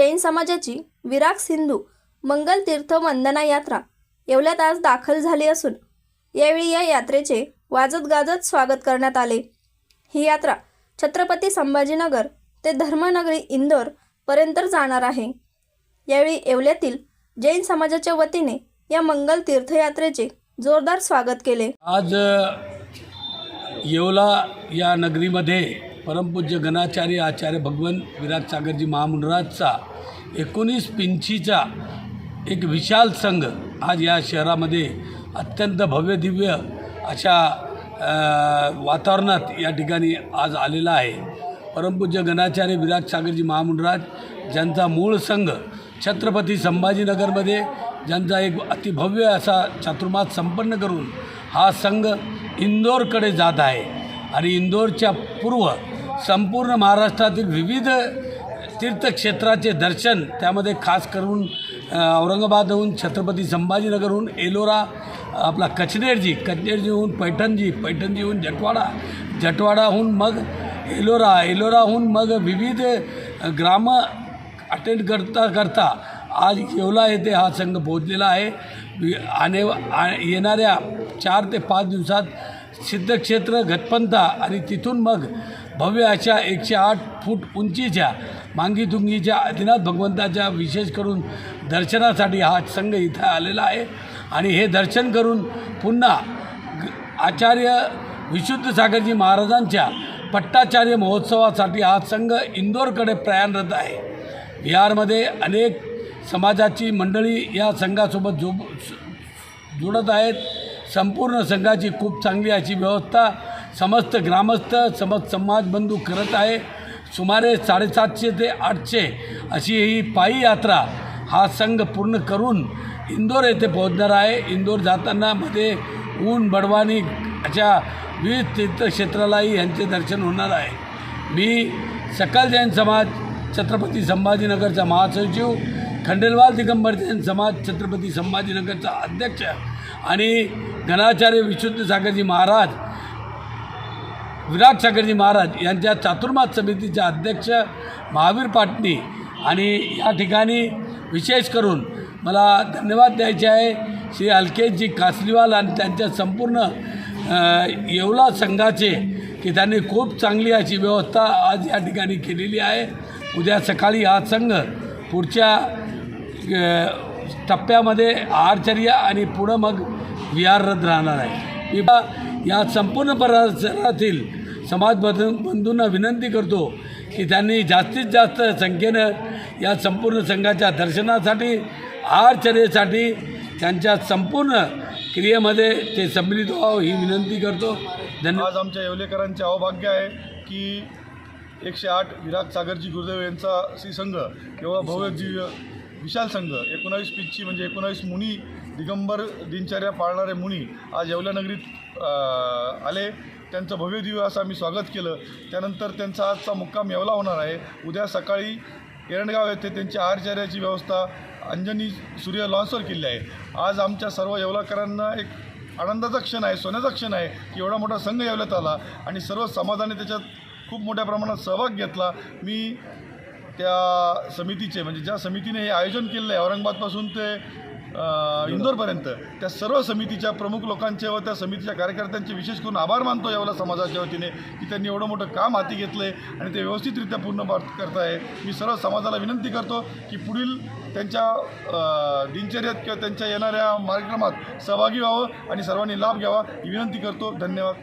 जैन समाजाची विराग सिंधू मंगल तीर्थ वंदना यात्रा येवल्यात आज दाखल झाली असून यावेळी या यात्रेचे वाजत गाजत स्वागत करण्यात आले. ही यात्रा छत्रपती संभाजीनगर ते धर्मनगरी इंदोर पर्यंत जाणार आहे. यावेळी येवल्यातील जैन समाजाच्या वतीने या मंगल तीर्थयात्रेचे जोरदार स्वागत केले. आज येवला या नगरीमध्ये परमपूज्य गणाचार्य आचार्य भगवन विराट सागरजी महामंडळाचा एकोणीस पिंचीचा एक विशाल संघ आज या शहरामध्ये अत्यंत भव्य दिव्य अशा वातावरणात या ठिकाणी आज आलेला आहे. परमपूज्य गणाचार्य विराट सागरजी महामंडळात ज्यांचा मूळ संघ छत्रपती संभाजीनगरमध्ये ज्यांचा एक अतिभव्य असा चातुर्मास संपन्न करून हा संघ इंदोरकडे जात आहे. आणि इंदोरच्या पूर्व संपूर्ण महाराष्ट्रातील विविध तीर्थक्षेत्राचे दर्शन त्यामध्ये खास करून औरंगाबादहून छत्रपती संभाजीनगरहून एलोरा आपला कचनेरजी कचनेरजीहून पैठणजी पैठणजीहून जटवाडा जटवाडाहून मग एलोरा एलोराहून मग विविध ग्राम अटेंड करता करता आज येवला येथे हा संघ पोहोचलेला आहे. आणि आणे येणाऱ्या चार ते पाच दिवसात सिद्धक्षेत्र घटपंथा आणि तिथून मग भव्य अशा एकशे आठ फूट उंचीच्या मांगीतुंगीच्या आदिनाथ भगवंताच्या विशेष करून दर्शनासाठी हा संघ इथं आलेला आहे. आणि हे दर्शन करून पुन्हा आचार्य विशुद्ध सागरजी महाराजांच्या पट्टाचार्य महोत्सवासाठी हा संघ इंदोरकडे प्रयाणरत आहे. बिहारमध्ये अनेक समाजाची मंडळी या संघासोबत जो जुडत आहेत. संपूर्ण संघाची खूप चांगली अशी व्यवस्था समस्त ग्रामस्थ समस्त समाजबंधू करत आहे. सुमारे साडेसातशे ते आठशे अशी ही पायी यात्रा हा संघ पूर्ण करून इंदोर येथे पोहोचणार आहे. इंदोर जाताना मध्ये ऊन बडवानी अशा विविध तीर्थक्षेत्रालाही यांचे दर्शन होणार आहे. मी सकल जैन समाज छत्रपती संभाजीनगरचा महासचिव खंडेलवाल दिगंबर जैन समाज छत्रपती संभाजीनगरचा अध्यक्ष आणि गणाचार्य विशुद्ध सागरजी महाराज विराट सागरजी महाराज यांच्या चातुर्मास समितीचे अध्यक्ष महावीर पाटणी आणि या ठिकाणी विशेष करून मला धन्यवाद द्यायचे आहे श्री अलकेशजी कासलीवाल आणि त्यांच्या संपूर्ण येवला संघाचे की त्यांनी खूप चांगली अशी व्यवस्था आज या ठिकाणी केलेली आहे. उद्या सकाळी हा संघ पुढच्या टप्प्यामध्ये आर्चर्या आणि पुढं मग विहाररत राहणार आहे. किंवा या संपूर्ण परिसरातील समाज बंधू बंधूंना विनंती करतो की त्यांनी जास्तीत जास्त संख्येनं या संपूर्ण संघाच्या दर्शनासाठी आर्चर्येसाठी त्यांच्या संपूर्ण क्रियेमध्ये ते सम्मिलित व्हावं ही विनंती करतो. धन्यवाद. आमच्या येवलेकरांचे अवभाग्य आहे की एकशे आठ विराट सागरजी गुरुदेव यांचा श्रीसंघ किंवा भव्य विशाल संघ एकोणावीस पिचची म्हणजे एकोणावीस मुनी दिगंबर दिनचर्या पाळणारे मुनी आज येवल्यानगरीत आले. त्यांचं भव्य दिव्य असं आम्ही स्वागत केलं. त्यानंतर त्यांचा आजचा मुक्काम येवला होणार आहे. उद्या सकाळी एरणगाव येथे त्यांची आहारचार्याची व्यवस्था अंजनी सूर्य लॉन्सवर केली आहे. आज आमच्या सर्व येवलाकरांना एक आनंदाचा क्षण आहे सोन्याचा क्षण आहे की एवढा मोठा संघ येवल्यात आला आणि सर्व समाजाने त्याच्यात खूप मोठ्या प्रमाणात सहभाग घेतला. मी त्या समितीचे म्हणजे ज्या समितीने हे आयोजन केलेलं आहे औरंगाबादपासून ते इंदोरपर्यंत त्या सर्व समितीच्या प्रमुख लोकांचे व त्या समितीच्या कार्यकर्त्यांचे विशेष करून आभार मानतो यावेळेला समाजाच्या वतीने की त्यांनी एवढं मोठं काम हाती घेतलं आहे आणि ते व्यवस्थितरित्या पूर्ण करताय. मी सर्व समाजाला विनंती करतो की पुढील त्यांच्या दिनचर्यात किंवा त्यांच्या येणाऱ्या कार्यक्रमात सहभागी व्हावं आणि सर्वांनी लाभ घ्यावा ही विनंती करतो. धन्यवाद.